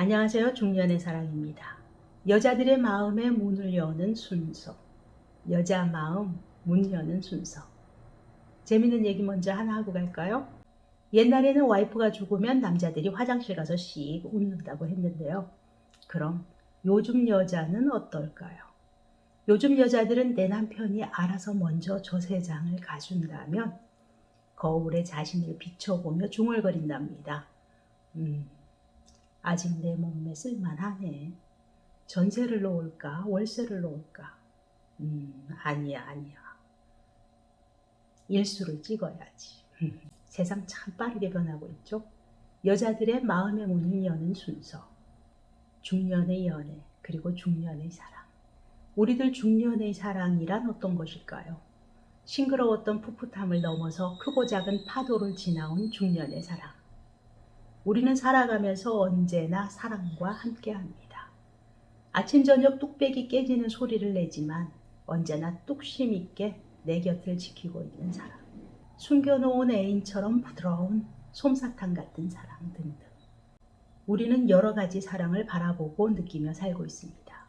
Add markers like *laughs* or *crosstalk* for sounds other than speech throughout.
안녕하세요. 중년의 사랑입니다. 여자들의 마음에 문을 여는 순서. 여자 마음 문 여는 순서. 재밌는 얘기 먼저 하나 하고 갈까요? 옛날에는 와이프가 죽으면 남자들이 화장실 가서 씩 웃는다고 했는데요. 그럼 요즘 여자는 어떨까요? 요즘 여자들은 내 남편이 알아서 먼저 저 세상을 가준다면 거울에 자신을 비춰보며 중얼거린답니다. 음, 아직 내 몸매 쓸만하네. 전세를 놓을까, 월세를 놓을까? 음, 아니야, 아니야. 일수를 찍어야지. *laughs* 세상 참 빠르게 변하고 있죠. 여자들의 마음의 문을 여는 순서. 중년의 연애, 그리고 중년의 사랑. 우리들 중년의 사랑이란 어떤 것일까요? 싱그러웠던 풋풋함을 넘어서 크고 작은 파도를 지나온 중년의 사랑. 우리는 살아가면서 언제나 사랑과 함께 합니다. 아침, 저녁 뚝배기 깨지는 소리를 내지만 언제나 뚝심 있게 내 곁을 지키고 있는 사랑. 숨겨놓은 애인처럼 부드러운 솜사탕 같은 사랑 등등. 우리는 여러 가지 사랑을 바라보고 느끼며 살고 있습니다.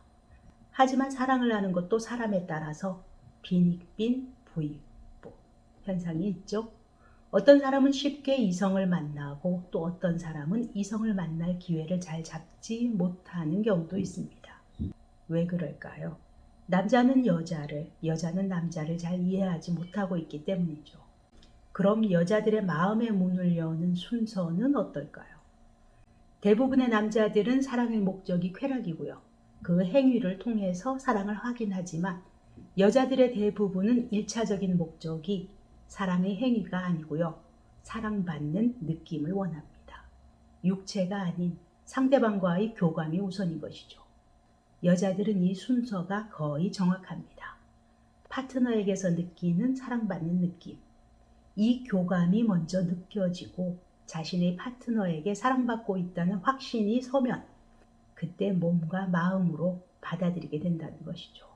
하지만 사랑을 하는 것도 사람에 따라서 빈익빈 부익부 현상이 있죠. 어떤 사람은 쉽게 이성을 만나고 또 어떤 사람은 이성을 만날 기회를 잘 잡지 못하는 경우도 있습니다. 왜 그럴까요? 남자는 여자를, 여자는 남자를 잘 이해하지 못하고 있기 때문이죠. 그럼 여자들의 마음의 문을 여는 순서는 어떨까요? 대부분의 남자들은 사랑의 목적이 쾌락이고요. 그 행위를 통해서 사랑을 확인하지만 여자들의 대부분은 일차적인 목적이 사랑의 행위가 아니고요. 사랑받는 느낌을 원합니다. 육체가 아닌 상대방과의 교감이 우선인 것이죠. 여자들은 이 순서가 거의 정확합니다. 파트너에게서 느끼는 사랑받는 느낌. 이 교감이 먼저 느껴지고 자신의 파트너에게 사랑받고 있다는 확신이 서면 그때 몸과 마음으로 받아들이게 된다는 것이죠.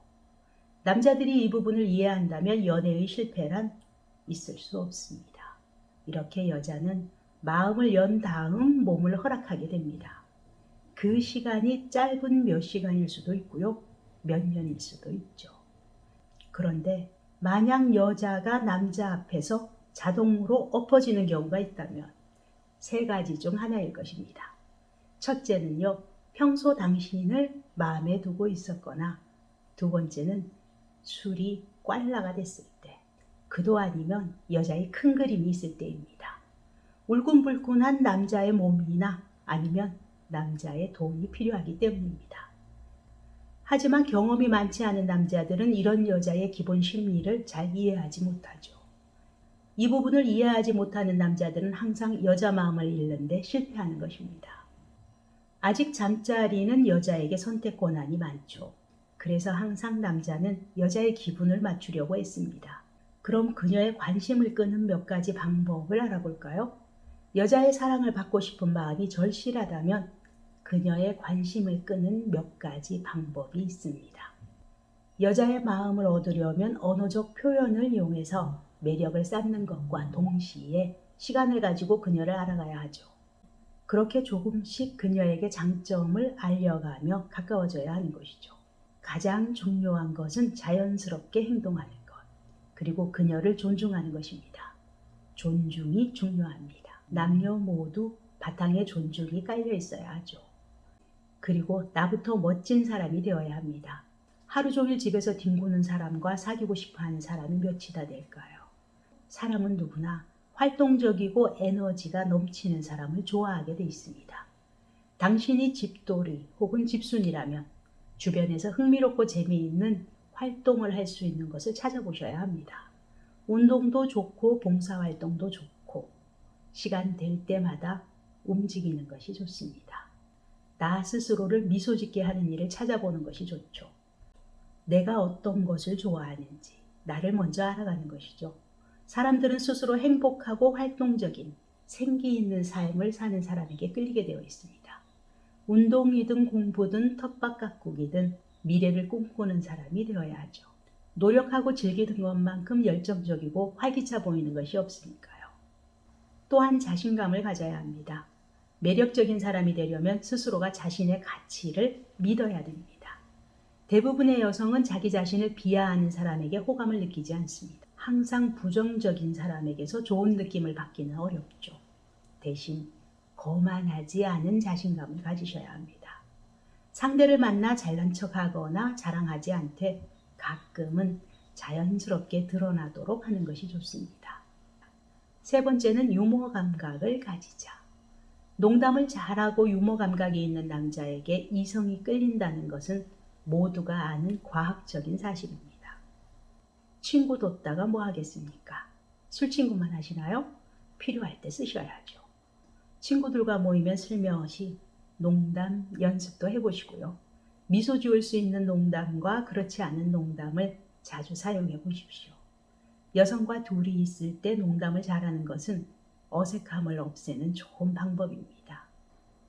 남자들이 이 부분을 이해한다면 연애의 실패란 있을 수 없습니다. 이렇게 여자는 마음을 연 다음 몸을 허락하게 됩니다. 그 시간이 짧은 몇 시간일 수도 있고요. 몇 년일 수도 있죠. 그런데 만약 여자가 남자 앞에서 자동으로 엎어지는 경우가 있다면 세 가지 중 하나일 것입니다. 첫째는요, 평소 당신을 마음에 두고 있었거나 두 번째는 술이 꽐라가 됐을 때 그도 아니면 여자의 큰 그림이 있을 때입니다. 울군불군한 남자의 몸이나 아니면 남자의 도움이 필요하기 때문입니다. 하지만 경험이 많지 않은 남자들은 이런 여자의 기본 심리를 잘 이해하지 못하죠. 이 부분을 이해하지 못하는 남자들은 항상 여자 마음을 잃는데 실패하는 것입니다. 아직 잠자리는 여자에게 선택 권한이 많죠. 그래서 항상 남자는 여자의 기분을 맞추려고 했습니다. 그럼 그녀의 관심을 끄는 몇 가지 방법을 알아볼까요? 여자의 사랑을 받고 싶은 마음이 절실하다면 그녀의 관심을 끄는 몇 가지 방법이 있습니다. 여자의 마음을 얻으려면 언어적 표현을 이용해서 매력을 쌓는 것과 동시에 시간을 가지고 그녀를 알아가야 하죠. 그렇게 조금씩 그녀에게 장점을 알려가며 가까워져야 하는 것이죠. 가장 중요한 것은 자연스럽게 행동하는 것, 그리고 그녀를 존중하는 것입니다. 존중이 중요합니다. 남녀 모두 바탕에 존중이 깔려 있어야 하죠. 그리고 나부터 멋진 사람이 되어야 합니다. 하루 종일 집에서 뒹구는 사람과 사귀고 싶어 하는 사람이 몇이나 될까요? 사람은 누구나 활동적이고 에너지가 넘치는 사람을 좋아하게 돼 있습니다. 당신이 집돌이 혹은 집순이라면 주변에서 흥미롭고 재미있는 활동을 할 수 있는 것을 찾아보셔야 합니다. 운동도 좋고 봉사활동도 좋고 시간 될 때마다 움직이는 것이 좋습니다. 나 스스로를 미소 짓게 하는 일을 찾아보는 것이 좋죠. 내가 어떤 것을 좋아하는지 나를 먼저 알아가는 것이죠. 사람들은 스스로 행복하고 활동적인 생기 있는 삶을 사는 사람에게 끌리게 되어 있습니다. 운동이든 공부든 텃밭 가꾸기든 미래를 꿈꾸는 사람이 되어야 하죠. 노력하고 즐기는 것만큼 열정적이고 활기차 보이는 것이 없으니까요. 또한 자신감을 가져야 합니다. 매력적인 사람이 되려면 스스로가 자신의 가치를 믿어야 됩니다. 대부분의 여성은 자기 자신을 비하하는 사람에게 호감을 느끼지 않습니다. 항상 부정적인 사람에게서 좋은 느낌을 받기는 어렵죠. 대신 거만하지 않은 자신감을 가지셔야 합니다. 상대를 만나 잘난 척하거나 자랑하지 않되 가끔은 자연스럽게 드러나도록 하는 것이 좋습니다. 세 번째는 유머 감각을 가지자. 농담을 잘하고 유머 감각이 있는 남자에게 이성이 끌린다는 것은 모두가 아는 과학적인 사실입니다. 친구 뒀다가 뭐 하겠습니까? 술 친구만 하시나요? 필요할 때 쓰셔야죠. 친구들과 모이면 슬며시 농담 연습도 해보시고요. 미소 지을 수 있는 농담과 그렇지 않은 농담을 자주 사용해 보십시오. 여성과 둘이 있을 때 농담을 잘하는 것은 어색함을 없애는 좋은 방법입니다.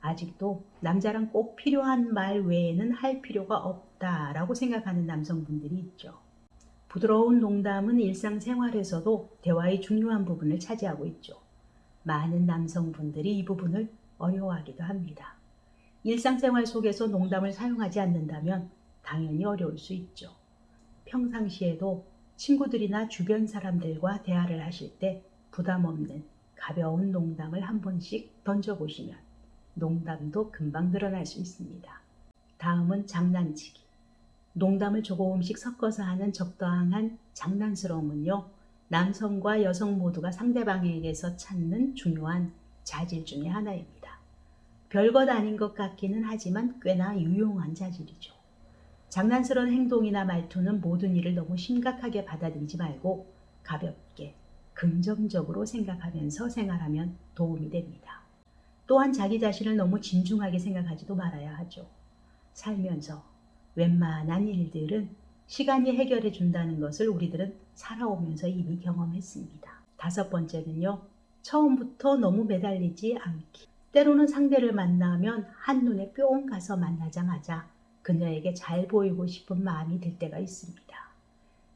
아직도 남자랑 꼭 필요한 말 외에는 할 필요가 없다라고 생각하는 남성분들이 있죠. 부드러운 농담은 일상생활에서도 대화의 중요한 부분을 차지하고 있죠. 많은 남성분들이 이 부분을 어려워하기도 합니다. 일상생활 속에서 농담을 사용하지 않는다면 당연히 어려울 수 있죠. 평상시에도 친구들이나 주변 사람들과 대화를 하실 때 부담 없는 가벼운 농담을 한 번씩 던져보시면 농담도 금방 늘어날 수 있습니다. 다음은 장난치기. 농담을 조금씩 섞어서 하는 적당한 장난스러움은요, 남성과 여성 모두가 상대방에게서 찾는 중요한 자질 중의 하나입니다. 별것 아닌 것 같기는 하지만 꽤나 유용한 자질이죠. 장난스러운 행동이나 말투는 모든 일을 너무 심각하게 받아들이지 말고 가볍게, 긍정적으로 생각하면서 생활하면 도움이 됩니다. 또한 자기 자신을 너무 진중하게 생각하지도 말아야 하죠. 살면서 웬만한 일들은 시간이 해결해 준다는 것을 우리들은 살아오면서 이미 경험했습니다. 다섯 번째는요. 처음부터 너무 매달리지 않기. 때로는 상대를 만나면 한눈에 뿅 가서 만나자마자 그녀에게 잘 보이고 싶은 마음이 들 때가 있습니다.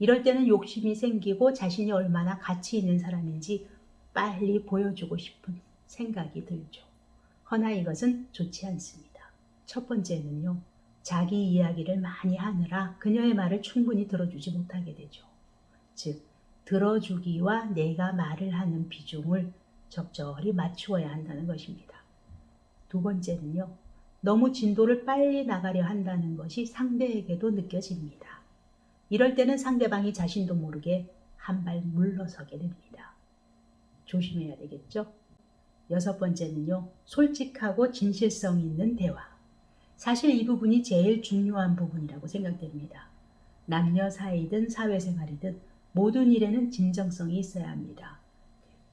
이럴 때는 욕심이 생기고 자신이 얼마나 가치 있는 사람인지 빨리 보여주고 싶은 생각이 들죠. 허나 이것은 좋지 않습니다. 첫 번째는요. 자기 이야기를 많이 하느라 그녀의 말을 충분히 들어주지 못하게 되죠. 즉, 들어주기와 내가 말을 하는 비중을 적절히 맞추어야 한다는 것입니다. 두 번째는요. 너무 진도를 빨리 나가려 한다는 것이 상대에게도 느껴집니다. 이럴 때는 상대방이 자신도 모르게 한 발 물러서게 됩니다. 조심해야 되겠죠? 여섯 번째는요. 솔직하고 진실성 있는 대화. 사실 이 부분이 제일 중요한 부분이라고 생각됩니다. 남녀 사이든 사회생활이든 모든 일에는 진정성이 있어야 합니다.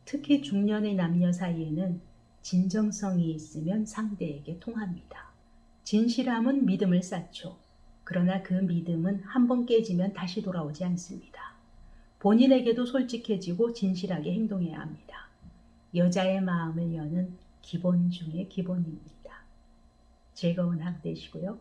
특히 중년의 남녀 사이에는 진정성이 있으면 상대에게 통합니다. 진실함은 믿음을 쌓죠. 그러나 그 믿음은 한 번 깨지면 다시 돌아오지 않습니다. 본인에게도 솔직해지고 진실하게 행동해야 합니다. 여자의 마음을 여는 기본 중의 기본입니다. 즐거운 하루 되시고요.